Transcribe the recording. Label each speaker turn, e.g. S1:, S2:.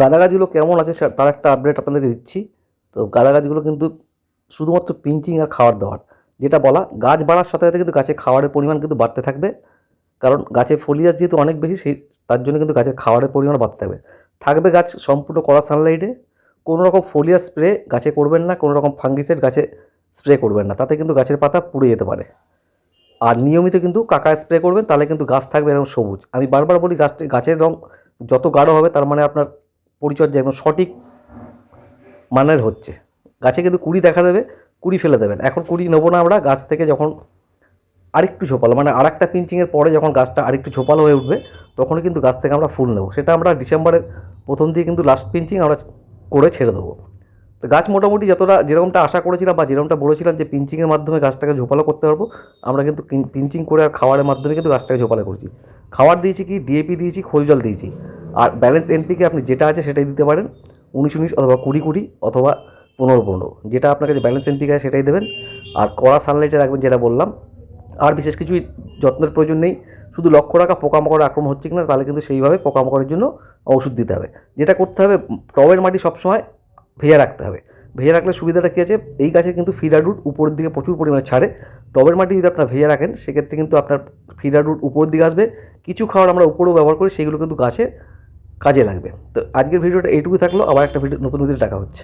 S1: গাঁদা গাছগুলো কেমন আছে তার একটা আপডেট আপনাদেরকে দিচ্ছি। তো গাঁদা গাছগুলো কিন্তু শুধুমাত্র পিঞ্চিং আর খাবার দেওয়ার। যেটা বলা, গাছ বাড়ার সাথে সাথে কিন্তু গাছে খাওয়ারের পরিমাণ কিন্তু বাড়তে থাকবে। কারণ গাছে ফলিয়াস যেহেতু অনেক বেশি, সেই, তার জন্য কিন্তু গাছের খাওয়ারের পরিমাণ বাড়তে থাকবে। থাকবে গাছ সম্পূর্ণ কড়া সানলাইটে কোনো রকম ফলিয়াস স্প্রে গাছে করবেন না কোনো রকম ফাঙ্গিসের গাছে স্প্রে করবেন না। তাতে কিন্তু গাছের পাতা পুড়ে যেতে পারে। আর নিয়মিত কিন্তু কাকা স্প্রে করবেন, তাহলে কিন্তু গাছ থাকবে এরকম সবুজ। আমি বারবার বলি, গাছটি, গাছের রং যত গাঢ় হবে, তার মানে আপনার পরিচর্যা একদম সঠিক মানের হচ্ছে। গাছে কিন্তু কুড়ি দেখা দেবে, কুড়ি ফেলে দেবেন এখন কুড়ি নেব না আমরা, গাছ থেকে যখন আরেকটু ঝোপালো মানে আর একটা পিঞ্চিংয়ের পরে যখন গাছটা আরেকটু ঝোপালো হয়ে উঠবে তখন কিন্তু গাছ থেকে আমরা ফুল নেব। সেটা আমরা ডিসেম্বরের প্রথম দিয়ে কিন্তু লাস্ট পিঞ্চিং আমরা করে ছেড়ে দেবো। তো গাছ মোটামুটি যতটা যেরকমটা আশা করেছিলাম বা যেরকমটা বলেছিলাম যে পিঞ্চিংয়ের মাধ্যমে গাছটাকে ঝোপালো করতে পারব, আমরা কিন্তু পিঞ্চিং করে আর খাওয়ারের মাধ্যমে কিন্তু গাছটাকে ঝোপালো করছি। খাবার দিয়েছি কি? ডিএপি দিয়েছি, খোল জল দিয়েছি। আর ব্যালেন্স এনপিকে আপনি যেটা আছে সেটাই দিতে পারেন। উনিশ উনিশ অথবা কুড়ি কুড়ি অথবা পনেরো পনেরো। যেটা আপনার কাছে ব্যালেন্স এনপিকে আছে সেটাই দেবেন। আর কড়া সানলাইটে রাখবেন যেটা বললাম। আর বিশেষ কিছুই যত্নের প্রয়োজন নেই। শুধু লক্ষ্য রাখা পোকামাকড় আক্রমণ হচ্ছে কিনা, তাহলে কিন্তু সেইভাবে পোকামাকড়ের জন্য ওষুধ দিতে হবে। যেটা করতে হবে, টবের মাটি সবসময় ভেজে রাখতে হবে। ভেজে রাখলে সুবিধাটা কী আছে? এই গাছে কিন্তু ফিডারুট উপরের দিকে প্রচুর পরিমাণে ছাড়ে। টবের মাটি যদি আপনার ভেজে রাখেন, সেক্ষেত্রে কিন্তু আপনার ফিডারুট উপরের দিকে আসবে। কিছু খাবার আমরা উপরেও ব্যবহার করি, সেগুলো কিন্তু গাছে কাজে লাগবে। তো আজকের ভিডিওটা এইটুকু থাকল আবার একটা ভিডিও নতুন ভিডিও টাকা হচ্ছে।